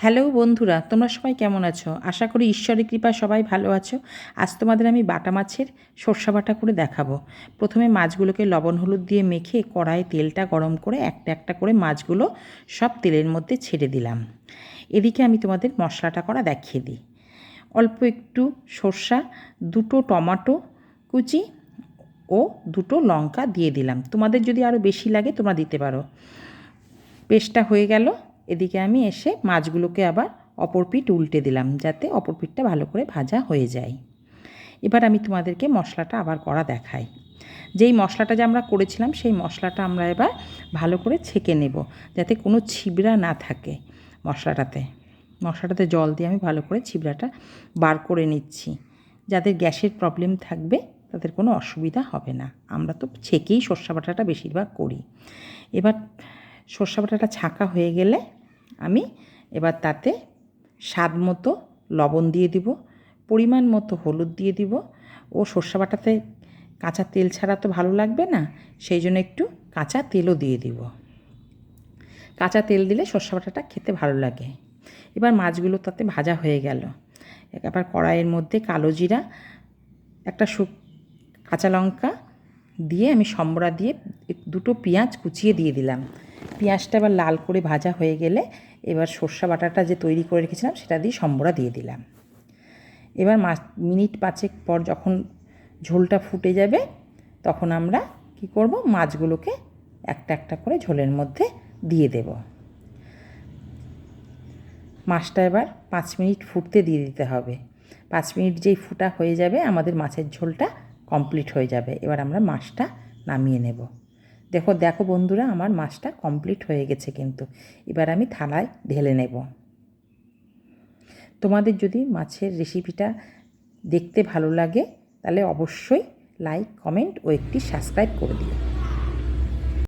Hello বন্ধুরা, তোমরা সবাই কেমন আছো? আশা করি ঈশ্বরের কৃপায় সবাই ভালো আছো। আজ তোমাদের আমি বাটা মাছের সর্ষা বাটা করে দেখাবো। প্রথমে মাছগুলোকে লবণ হলুদ দিয়ে মেখে কড়াইয়ে তেলটা গরম করে একটা একটা করে মাছগুলো সব তেলের মধ্যে ছেড়ে দিলাম। এদিকে আমি তোমাদের মশলাটা করা দেখিয়ে দিই। অল্প একটু সর্ষা, দুটো টমাটো কুচি ও দুটো লঙ্কা দিয়ে দিলাম। তোমাদের যদি আরও বেশি লাগে তোমরা দিতে পারো। পেস্টটা হয়ে গেল। এদিকে আমি এসে মাছগুলোকে আবার অপর পিঠ উল্টে দিলাম যাতে অপর পিঠটা ভালো করে ভাজা হয়ে যায়। এবার আমি তোমাদেরকে মশলাটা আবার করা দেখাই। যেই মশলাটা যে আমরা করেছিলাম, সেই মশলাটা আমরা এবার ভালো করে ছেঁকে নেব যাতে কোনো ছিবড়া না থাকে মশলাটাতে। মশলাটাতে জল দিয়ে আমি ভালো করে ছিবড়াটা বার করে নিচ্ছি। যাদের গ্যাসের প্রবলেম থাকবে, তাদের কোনো অসুবিধা হবে না। আমরা তো ছেঁকেই সর্ষা বাটাটা বেশিরভাগ করি। এবার সর্ষা বাটাটা ছাঁকা হয়ে গেলে আমি এবার তাতে স্বাদ মতো লবণ দিয়ে দিব, পরিমাণ মতো হলুদ দিয়ে দিব। ও সর্ষে বাটাতে কাঁচা তেল ছাড়া তো ভালো লাগবে না, সেই জন্য একটু কাঁচা তেলও দিয়ে দিব। কাঁচা তেল দিলে সর্ষে বাটাটা খেতে ভালো লাগে। এবার মাছগুলো তাতে ভাজা হয়ে গেল। এবার কড়াইয়ের মধ্যে কালো জিরা, একটা শু কাঁচা লঙ্কা দিয়ে আমি সম্বরা দিয়ে দুটো পেঁয়াজ কুচিয়ে দিয়ে দিলাম। পেঁয়াজটা এবার লাল করে ভাজা হয়ে গেলে এবার সর্ষা বাটাটা যে তৈরি করে রেখেছিলাম সেটা দিয়ে সম্বরা দিয়ে দিলাম। এবার মিনিট পাঁচেক পর যখন ঝোলটা ফুটে যাবে, তখন আমরা কি করব? মাছগুলোকে একটা একটা করে ঝোলের মধ্যে দিয়ে দেব। মাছটা এবার পাঁচ মিনিট ফুটতে দিয়ে দিতে হবে। পাঁচ মিনিট যেই ফুটা হয়ে যাবে, আমাদের মাছের ঝোলটা কমপ্লিট হয়ে যাবে। এবার আমরা মাছটা নামিয়ে নেব। দেখো দেখো বন্ধুরা, আমার মাছটা কমপ্লিট হয়ে গেছে কিন্তু। এবার আমি থালায় ঢেলে নেব। তোমাদের যদি মাছের রেসিপিটা দেখতে ভালো লাগে, তাহলে অবশ্যই লাইক কমেন্ট ও একটি সাবস্ক্রাইব করে দিও।